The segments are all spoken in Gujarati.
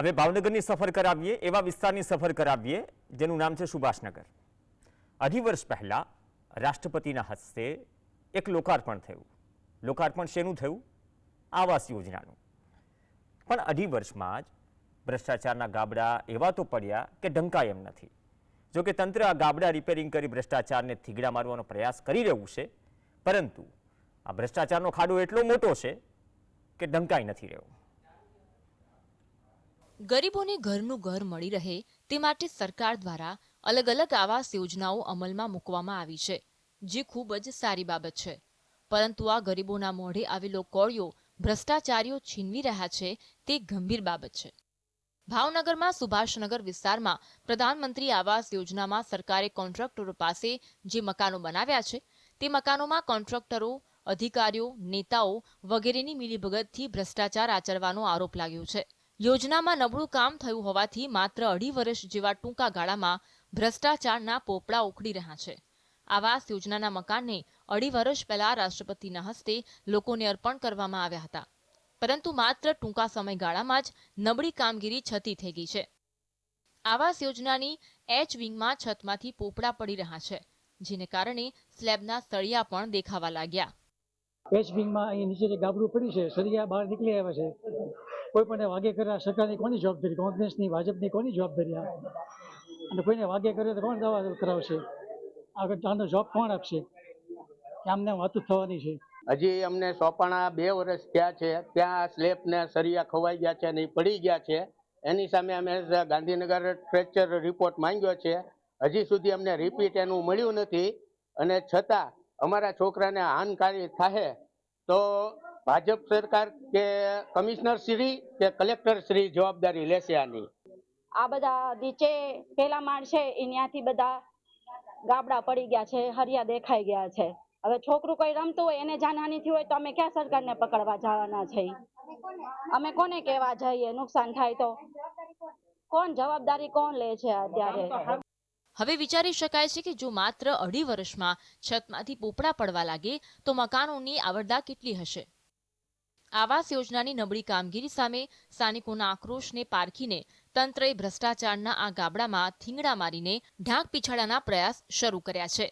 હવે ભાવનગરની સફર કરાવીએ, એવા વિસ્તારની સફર કરાવીએ, જેનું નામ છે સુભાષનગર. અઢી વર્ષ પહેલાં રાષ્ટ્રપતિના હસ્તે એક લોકાર્પણ થયું. લોકાર્પણ શેનું થયું? આવાસ યોજનાનું. પણ અઢી વર્ષમાં જ ભ્રષ્ટાચારના ગાબડા એવા તો પડ્યા કે ઢંકાય એમ નથી. જો કે તંત્ર આ ગાબડા રિપેરિંગ કરી ભ્રષ્ટાચારને થીગડા મારવાનો પ્રયાસ કરી રહ્યું છે, પરંતુ આ ભ્રષ્ટાચારનો ખાડો એટલો મોટો છે કે ઢંકાઈ નથી રહ્યો. ગરીબોને ઘરનું ઘર મળી રહે તે માટે સરકાર દ્વારા અલગ અલગ આવાસ યોજનાઓ અમલમાં મૂકવામાં આવી છે, જે ખૂબ જ સારી બાબત છે. પરંતુ આ ગરીબોના મોઢે આવેલો કોળિયો ભ્રષ્ટાચારીઓ છીનવી રહ્યા છે તે ગંભીર બાબત છે. ભાવનગરમાં સુભાષનગર વિસ્તારમાં પ્રધાનમંત્રી આવાસ યોજનામાં સરકારે કોન્ટ્રાક્ટરો પાસે જે મકાનો બનાવ્યા છે, તે મકાનોમાં કોન્ટ્રાક્ટરો, અધિકારીઓ, નેતાઓ વગેરેની મિલીભગતથી ભ્રષ્ટાચાર આચરવાનો આરોપ લાગ્યો છે. યોજનામાં નબળું કામ થયું હોવાથી માત્ર અઢી વર્ષ જેવા ટૂંકા ગાળામાં ભ્રષ્ટાચારના પોપડા ઉખડી રહ્યા છે. આવાસ યોજનાના મકાનને અઢી વર્ષ પહેલા રાષ્ટ્રપતિના હસ્તે લોકોને અર્પણ કરવામાં આવ્યા હતા. પરંતુ માત્ર ટૂંકા સમયગાળામાં જ નબળી કામગીરી છતી થઈ ગઈ છે. આવાસ યોજનાની એચ વિંગમાં છતમાંથી પોપડા પડી રહ્યા છે, જેને કારણે સ્લેબના સળિયા પણ દેખાવા લાગ્યા. એચ વિંગમાં અહીં નીચે જે ગાબડું પડ્યું છે, સળિયા બહાર નીકળી આવ્યા છે. કોઈ પણ વાગે કર્યા, સરકારની કોની જવાબદારી? કોંગ્રેસની, ભાજપની કોની જવાબદારી આ? અને કોઈને વાગે કર્યો તો કોણ દવા કરાવશે? આગળ આનો જવાબ કોણ આપશે? કે આમને વાત થવાની છે. હજી અમને સોપાણા બે વર્ષ થયા છે. ત્યાં સ્લેબ ને સરિયા ખવાઈ ગયા છે અને પડી ગયા છે. એની સામે અમે ગાંધીનગર ફ્રેક્ચર રિપોર્ટ માંગ્યો છે. હજી સુધી અમને રિપીટ એનું મળ્યું નથી. અને છતાં અમારા છોકરાને હાનકારી થાય તો ભાજપ સરકાર કે કમિશનર શ્રી કે કલેક્ટર શ્રી જવાબદારી લેશે આની? આ બધા નીચે પેલા માળ છે ત્યાંથી બધા ગાબડા પડી ગયા છે હરિયા દેખાઈ ગયા છે. હવે છોકરું કોઈ રમતું હોય એને જાનહાની થયું હોય તો અમે ક્યાં સરકારને પકડવા જવાના છે? અમે કોને કહેવા જઈએ નુકસાન થાય તો? કોણ જવાબદારી કોણ લે છે અત્યારે? હવે વિચારી શકાય છે કે જો માત્ર અઢી વર્ષમાં છતમાંથી પોપડા પડવા લાગે તો મકાનોની આવરદા કેટલી હશે? આવાસ યોજનાની નબળી કામગીરી સામે સ્થાનિકોના આક્રોશને પારખીને તંત્રએ ભ્રષ્ટાચારના આ ગાબડામાં થીંગડા મારીને ઢાંક પીછાડાના પ્રયાસ શરૂ કર્યા છે.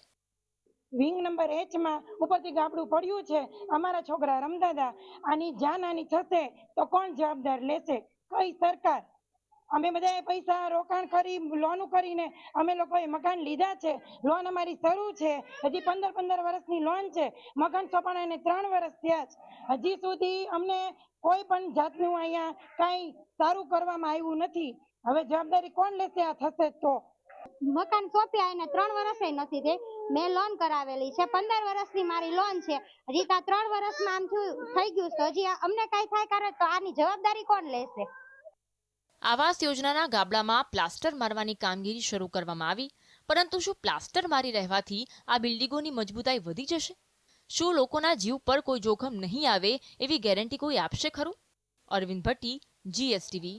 વિંગ નંબર એચમાં ઉપરથી ગાબડું પડ્યું છે. અમારા છોકરા રમદાદા, આની જાનહાની થશે તો કોણ જવાબદાર લેશે? કઈ સરકાર? અમે બધાએ પૈસા રોકાણ કરી, લોન કરીને અમે લોકોએ મકાન લીધા છે. લોન અમારી શરૂ છે. હજી પંદર પંદર વર્ષની લોન છે. મકાન સોંપણાને ત્રણ વર્ષ થયા છે. હજી સુધી અમને કોઈ પણ જાતનું અહીંયા કાંઈ સારું કરવામાં આવ્યું નથી. હવે જવાબદારી કોણ લેશે? આ થશે તો. મકાન સોંપ્યા એને ત્રણ વર્ષે નથી થઈ. મેં લોન કરાવેલી છે. પંદર વર્ષની મારી લોન છે. હજી તો આ ત્રણ વર્ષમાં આમ થયું, થઈ ગયું છે. હજી અમને કઈ થાય કરે તો આની જવાબદારી કોણ લેશે? આવાસ યોજનાના ગાબડામાં પ્લાસ્ટર મારવાની કામગીરી શરૂ કરવામાં આવી, પરંતુ શું પ્લાસ્ટર મારી રહેવાથી આ બિલ્ડિંગોની મજબૂતાઈ વધી જશે? શું લોકોના જીવ પર કોઈ જોખમ નહીં આવે એવી ગેરંટી કોઈ આપશે ખરું? અરવિંદ ભટ્ટી, જીએસટીવી